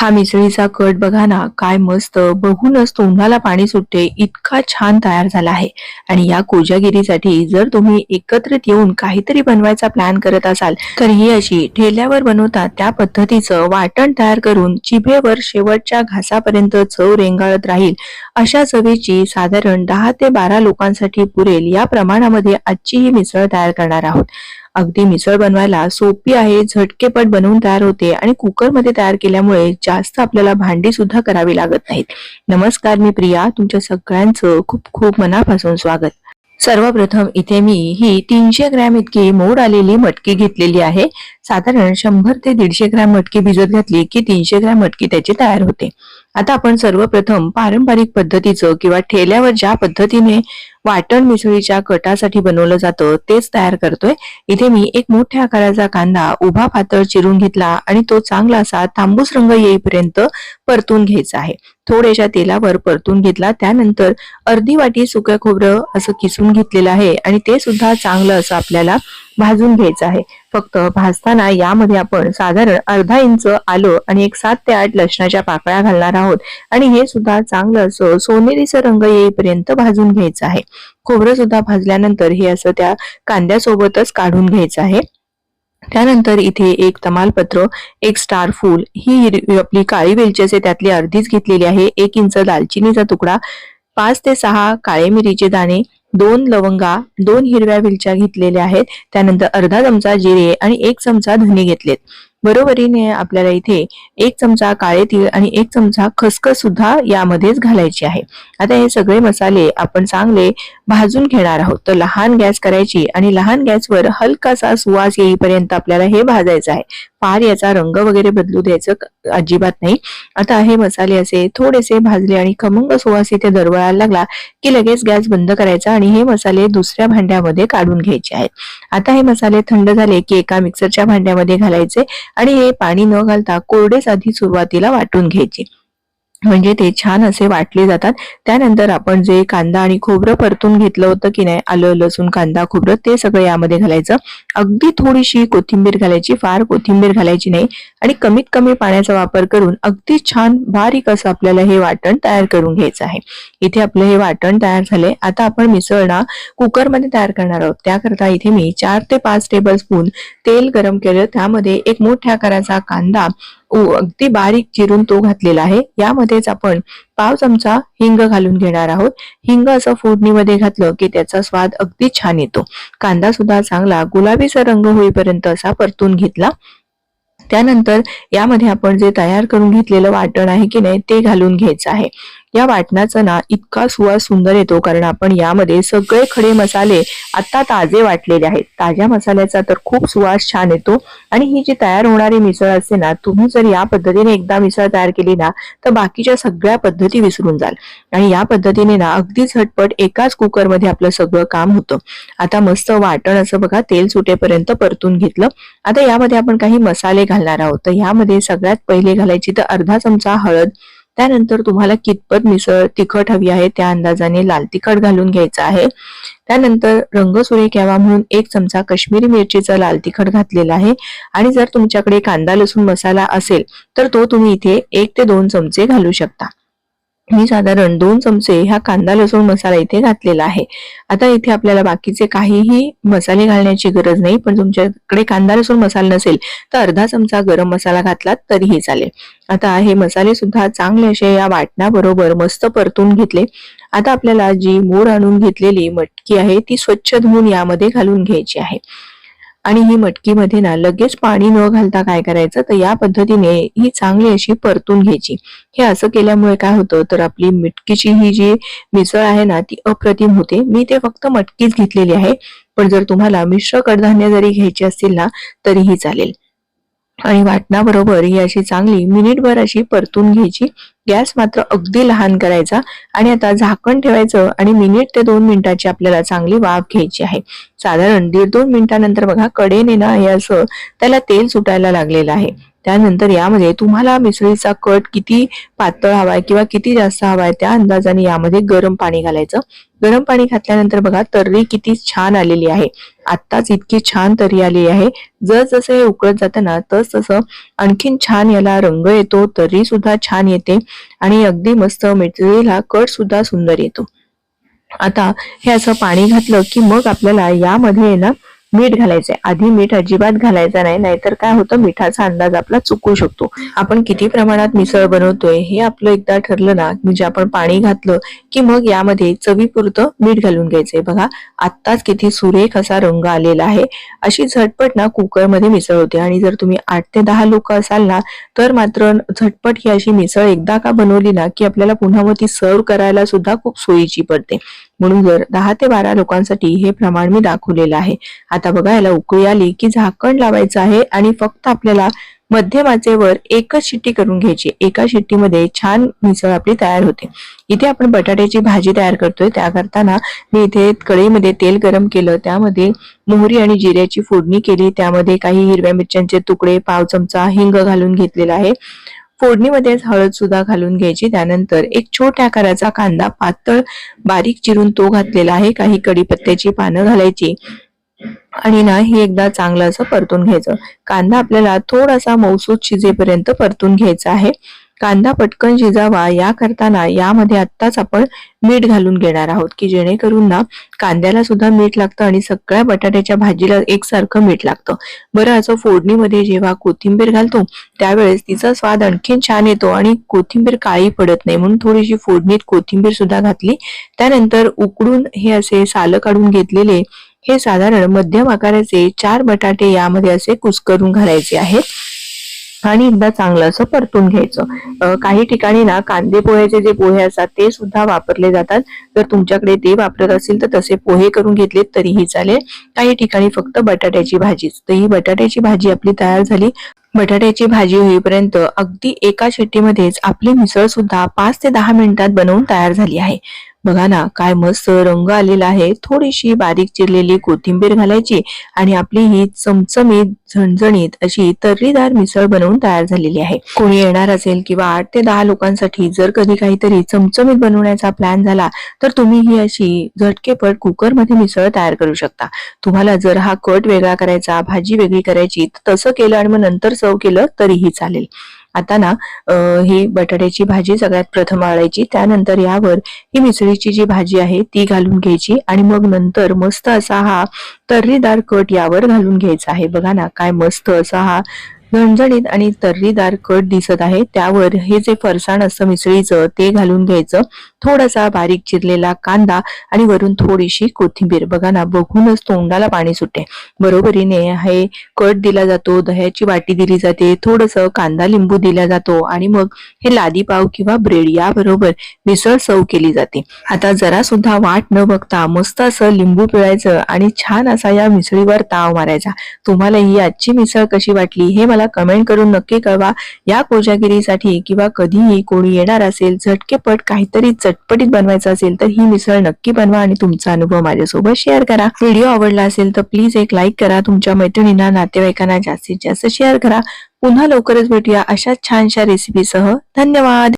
हा मिसळीचा कट बघा ना काय मस्त. बघूनच तोंडाला पाणी सुटते. इतका छान तयार झाला आहे. आणि या कोजागिरीसाठी जर तुम्ही एकत्रित येऊन काहीतरी बनवायचा प्लॅन करत असाल तर ही अशी ठेल्यावर बनवतात त्या पद्धतीचं वाटण तयार करून जिभेवर शेवटच्या घासापर्यंत चव रेंगाळत राहील. अशा चवीची साधारण दहा ते बारा लोकांसाठी पुरेल या प्रमाणामध्ये आजची ही मिसळ तयार करणार आहोत. अगदी मिसळ बनवायला सोपी आहे झटकेपट बनवून तयार होते आणि कुकरमध्ये तयार केल्यामुळे जास्त आपल्याला भांडी सुद्धा करावी लागत नाहीत. नमस्कार मी प्रिया तुमच्या सगळ्यांचं खूप खूप मनापासून स्वागत. सर्वप्रथम इथे मी ही तीनशे ग्रॅम इतकी मोड आलेली मटकी घेतलेली आहे. साधारण शंभर ते दीडशे ग्रॅम मटकी भिजत घातली की तीनशे ग्रॅम मटकी त्याची तयार होते. आता आपण सर्वप्रथम पारंपरिक पद्धतीचं किंवा ठेल्यावर ज्या पद्धतीने वाटण मिसळीच्या कटासाठी बनवलं जातं तेच तयार करतोय. इथे मी एक मोठ्या आकाराचा कांदा उभा पातळ चिरून घेतला आणि तो चांगला असा तांबूस रंग येईपर्यंत परतून घ्यायचा आहे. थोड्याशा तेलावर परतून घेतला त्यानंतर अर्धी वाटी सुक्या खोबरं असं किसून घेतलेलं आहे आणि ते सुद्धा चांगलं असं आपल्याला भाजून घ्यायचं आहे. फक्त भाजताना यामध्ये आपण साधारण अर्धा इंच आलं आणि एक सात ते आठ लसणाच्या पाकळ्या घालणार आहोत. आणि हे सुद्धा चांगलं असं सोनेरीचा रंग येईपर्यंत भाजून घ्यायचं आहे. खोबरं सुद्धा भाजल्यानंतर हे असं त्या कांद्यासोबतच काढून घ्यायचं आहे. त्यानंतर इथे एक तमालपत्र एक स्टार फूल ही हिरवी आपली काळी वेलची त्यातली अर्धीच घेतलेली आहे. एक इंच दालचिनीचा तुकडा पाच ते सहा काळे मिरीचे दाणे दोन लवंगा दोन हिरव्या वेलच्या घेतलेल्या आहेत. त्यानंतर अर्धा चमचा जिरे आणि एक चमचा धने घेतलेत. बरोबरीने आपल्याला इथे एक चमचा काळे तीळ आणि एक चमचा खसखस सुद्धा यामध्येच घालायची आहे. आता हे सगळे मसाले आपण चांगले भाजून घेणार आहोत. तर लहान गॅस करायची आणि लहान गॅसवर हलकासा सुवास येईपर्यंत आपल्याला हे भाजायचं आहे. फार याचा रंग वगैरे बदलू द्यायचं अजिबात नाही. आता हे मसाले असे थोडेसे भाजले आणि खमंग सुवास इथे दरवळायला लागला की लगेच गॅस बंद करायचा आणि हे मसाले दुसऱ्या भांड्यामध्ये काढून घ्यायचे आहेत. आता हे मसाले थंड झाले की एका मिक्सरच्या भांड्यामध्ये घालायचे आणि हे पाणी न घालता कोरडेच आधी सुरुवातीला वाटून घ्यायचे. म्हणजे ते छान असे वाटले जातात. त्यानंतर आपण जे कांदा आणि खोबरं परतून घेतलं होतं की नाही आलं लसूण कांदा खोबरं ते सगळं यामध्ये घालायचं. अगदी थोडीशी कोथिंबीर घालायची फार कोथिंबीर घालायची नाही आणि कमीत कमी पाण्याचा वापर करून अगदी छान बारीक असं आपल्याला हे वाटण तयार करून घ्यायचं आहे. इथे आपलं हे वाटण तयार झाले आता आपण मिसळ ना कुकरमध्ये तयार करणार आहोत. त्याकरता इथे मी चार ते पाच टेबल स्पून तेल गरम केलं. त्यामध्ये एक मोठ्या आकाराचा कांदा अगदी बारीक चिरून तो घातलेला आहे. यामध्येच आपण पाव चमचा हिंग घालून घेणार आहोत. हिंग असं फोडणीमध्ये घातलं की त्याचा स्वाद अगदी छान येतो. कांदा सुद्धा चांगला गुलाबीचा रंग होईपर्यंत असा परतून घेतला. त्यानंतर यामध्ये आपण जे तयार करून घेतलेलं वाटण आहे की नाही ते घालून घ्यायचं आहे. या वाटणाचा ना इतका सुवास सुंदर येतो कारण आपण यामध्ये सगळे खडे मसाले आता ताजे वाटलेले आहेत. ताज्या मसाल्याचा तर खूप सुवास छान येतो. आणि ही जी तयार होणारी मिसळ असते ना तुम्ही जर या पद्धतीने एकदा मिसळ तयार केली ना तर बाकीच्या सगळ्या पद्धती विसरून जाल. आणि या पद्धतीने ना अगदी झटपट एकाच कुकरमध्ये आपलं सगळं काम होतं. आता मस्त वाटण असं बघा तेल सुटेपर्यंत परतून घेतलं. आता यामध्ये आपण काही मसाले घालणार आहोत. तर यामध्ये सगळ्यात पहिले घालायची तर अर्धा चमचा हळद त्यानंतर तुम्हाला कितपत मिसळ तिखट हवी आहे त्या अंदाजाने लाल तिखट घालून घ्यायचं आहे. त्यानंतर रंग सुरेख यावा म्हणून एक चमचा काश्मीरी मिरचीचा लाल तिखट घातलेला आहे. आणि जर तुमच्याकडे कांदा लसूण मसाला असेल तर तो तुम्ही इथे एक ते दोन चमचे घालू शकता. मी साधारण दोन चमचे ह्या कांदा लसूण मसाला इथे घातलेला आहे. आता इथे आपल्याला बाकीचे काहीही मसाले घालण्याची गरज नाही पण तुमच्याकडे कांदा लसूण मसाला नसेल तर अर्धा चमचा गरम मसाला घातला तरीही चालेल. आता हे मसाले सुद्धा चांगले असे या वाटण्याबरोबर मस्त परतून घेतले. आता आपल्याला जी मोड आणून घेतलेली मटकी आहे ती स्वच्छ धुवून यामध्ये घालून घ्यायची आहे. आणि ही मटकीमध्ये ना लगेच पाणी न घालता काय करायचं? तर या पद्धतीने ही चांगली अशी परतून घ्यायची. हे असं केल्यामुळे काय होतं? तर आपली मटकीची ही जी मिसळ आहे ना ती अप्रतिम होते. मी ते फक्त मटकीच घेतलेली आहे. पण जर तुम्हाला मिश्र कडधान्य जरी घ्यायची असतील ना तरीही चालेल. आणि वाटणाबरोबर ही अशी चांगली मिनिटभर अशी परतून घ्यायची. गॅस मात्र अगदी लहान करायचा आणि आता झाकण ठेवायचं आणि मिनिट ते दोन मिनिटाची आपल्याला चांगली वाफ घ्यायची आहे. साधारण दीड दोन मिनिटानंतर बघा कडेने ना हे असं त्याला तेल सुटायला लागलेलं आहे. त्यानंतर यामध्ये तुम्हाला मिसळीचा कट किती पातळ हवाय किंवा किती जास्त हवाय त्या अंदाजाने यामध्ये गरम पाणी घालायचं. गरम पाणी घातल्यानंतर बघा तर्री किती छान आलेली आहे. आत्ताच इतकी छान तर्री आलेली आहे. जस जसं हे उकळत जातं ना तस तसं आणखीन छान याला रंग येतो तर्री सुद्धा छान येते आणि अगदी मस्त मिसळीला कट सुद्धा सुंदर येतो. आता हे असं पाणी घातलं की मग आपल्याला यामध्ये आहे ना मीठ घालायचंय. आधी मीठ अजिबात घालायचं नाही नाहीतर काय होतं मिठाचा अंदाज आपला चुकू शकतो. आपण किती प्रमाणात मिसळ बनवतोय हे आपलं एकदा ठरलं ना म्हणजे आपण पाणी घातलं की मग यामध्ये चवीपुरतं मीठ घालून घ्यायचंय. बघा आत्ताच किती सुरेख असा रंग आलेला आहे. अशी झटपट ना कुकरमध्ये मिसळ होते. आणि जर तुम्ही आठ ते दहा लोक असाल ना तर मात्र झटपट ही अशी मिसळ एकदा का बनवली ना की आपल्याला पुन्हा मग ती सर्व करायला सुद्धा खूप सोयीची पडते. म्हणून जर दहा ते बारा लोकांसाठी हे प्रमाण मी दाखवलेलं आहे. आता बघा याला उकळी आली की झाकण लावायचं आहे आणि फक्त आपल्याला मध्यमाचे वर एकच शिट्टी करून घ्यायची. एका शिट्टीमध्ये छान मिसळ आपली तयार होते. इथे आपण बटाट्याची भाजी तयार करतोय. त्या करताना मी इथे कढईमध्ये तेल गरम केलं. त्यामध्ये मोहरी आणि जिऱ्याची फोडणी केली. त्यामध्ये काही हिरव्या मिरच्यांचे तुकडे पाव चमचा हिंग घालून घेतलेला आहे. फोडणीमध्येच हळद सुद्धा घालून घ्यायची. त्यानंतर एक छोट्या आकाराचा कांदा पातळ बारीक चिरून तो घातलेला आहे. काही कडीपत्त्याची पानं घालायची आणि ना हे एकदा चांगलं असं परतून घ्यायचं. कांदा आपल्याला थोडासा मौसूद शिजेपर्यंत परतून घ्यायचा आहे. कांदा पटकन शिजावा या करताना यामध्ये आत्ताच आपण मीठ घालून घेणार आहोत की जेणेकरून ना कांद्याला सुद्धा मीठ लागतं आणि सगळ्या बटाट्याच्या भाजीला एकसारखं मीठ लागतं. बरं असं फोडणीमध्ये जेव्हा कोथिंबीर घालतो त्यावेळेस तिचा स्वाद आणखीन छान येतो आणि कोथिंबीर काळी पडत नाही. म्हणून थोडीशी फोडणीत कोथिंबीर सुद्धा घातली. त्यानंतर उकडून हे असे सालं काढून घेतलेले हे साधारण मध्यम आकाराचे चार बटाटे यामध्ये असे कुस्करून घालायचे आहेत. आणि एकदा चांगलं असं परतून घ्यायचं. काही ठिकाणी ना कांदे पोह्याचे जे पोहे असतात ते सुद्धा वापरले जातात. जर तुमच्याकडे ते वापरत असेल तर तसे पोहे करून घेतलेत तरीही चालेल. काही ठिकाणी फक्त बटाट्याची भाजीच. तर ही बटाट्याची भाजी आपली तयार झाली. बटाट्याची भाजी होईपर्यंत अगदी एका शेट्टीमध्येच आपली मिसळ सुद्धा पाच ते दहा मिनिटात बनवून तयार झाली आहे. बघा ना काय मस्त रंग आलेला आहे. थोडीशी बारीक चिरलेली कोथिंबीर घालायची आणि आपली ही चमचमीत झणझणीत अशी तर्रीदार मिसळ बनवून तयार झालेली आहे. कोणी येणार असेल किंवा आठ ते दहा लोकांसाठी जर कधी काहीतरी चमचमीत बनवण्याचा प्लॅन झाला तर तुम्ही ही अशी झटकेपट कुकरमध्ये मिसळ तयार करू शकता. तुम्हाला जर हा कट वेगळा करायचा भाजी वेगळी करायची तसं केलं आणि मग नंतर सर्व केलं तरीही चालेल. आता ना ही बटाट्याची भाजी सगळ्यात प्रथम आळायची त्यानंतर यावर ही मिसळीची जी भाजी आहे ती घालून घ्यायची आणि मग नंतर मस्त असा हा तर्रीदार कट यावर घालून घ्यायचा आहे. बघा ना काय मस्त असा हा झणझणीत आणि तर्रीदार कट दिसत आहे. त्यावर हे जे फरसाण असतं मिसळीचं ते घालून घ्यायचं. थोडासा बारीक चिरलेला कांदा आणि वरून थोडीशी कोथिंबीर. बघा ना बघूनच तोंडाला पाणी सुटे बरोबरीने हे कट दिला जातो दह्याची वाटी दिली जाते थोडस कांदा लिंबू दिला जातो आणि मग हे लादी पाव किंवा ब्रेड याबरोबर मिसळ सर्व केली जाते. आता जरा सुद्धा वाट न बघता मस्त असं लिंबू पिळायचं आणि छान असा या मिसळीवर ताव मारायचा. तुम्हाला ही आजची मिसळ कशी वाटली हे मला कमेंट करून नक्की कळवा. या कोजागिरीसाठी किंवा कधीही कोणी येणार असेल झटकेपट काहीतरी चटपटीत बनवायचं असेल तर ही मिसळ नक्की बनवा आणि तुमचा अनुभव माझ्यासोबत शेअर करा. व्हिडिओ आवडला असेल तर प्लीज एक लाईक करा. तुमच्या मैत्रिणींना नातेवाईकांना जास्तीत जास्त शेअर करा. पुन्हा लवकरच भेटूया अशा छानशा रेसिपीसह धन्यवाद!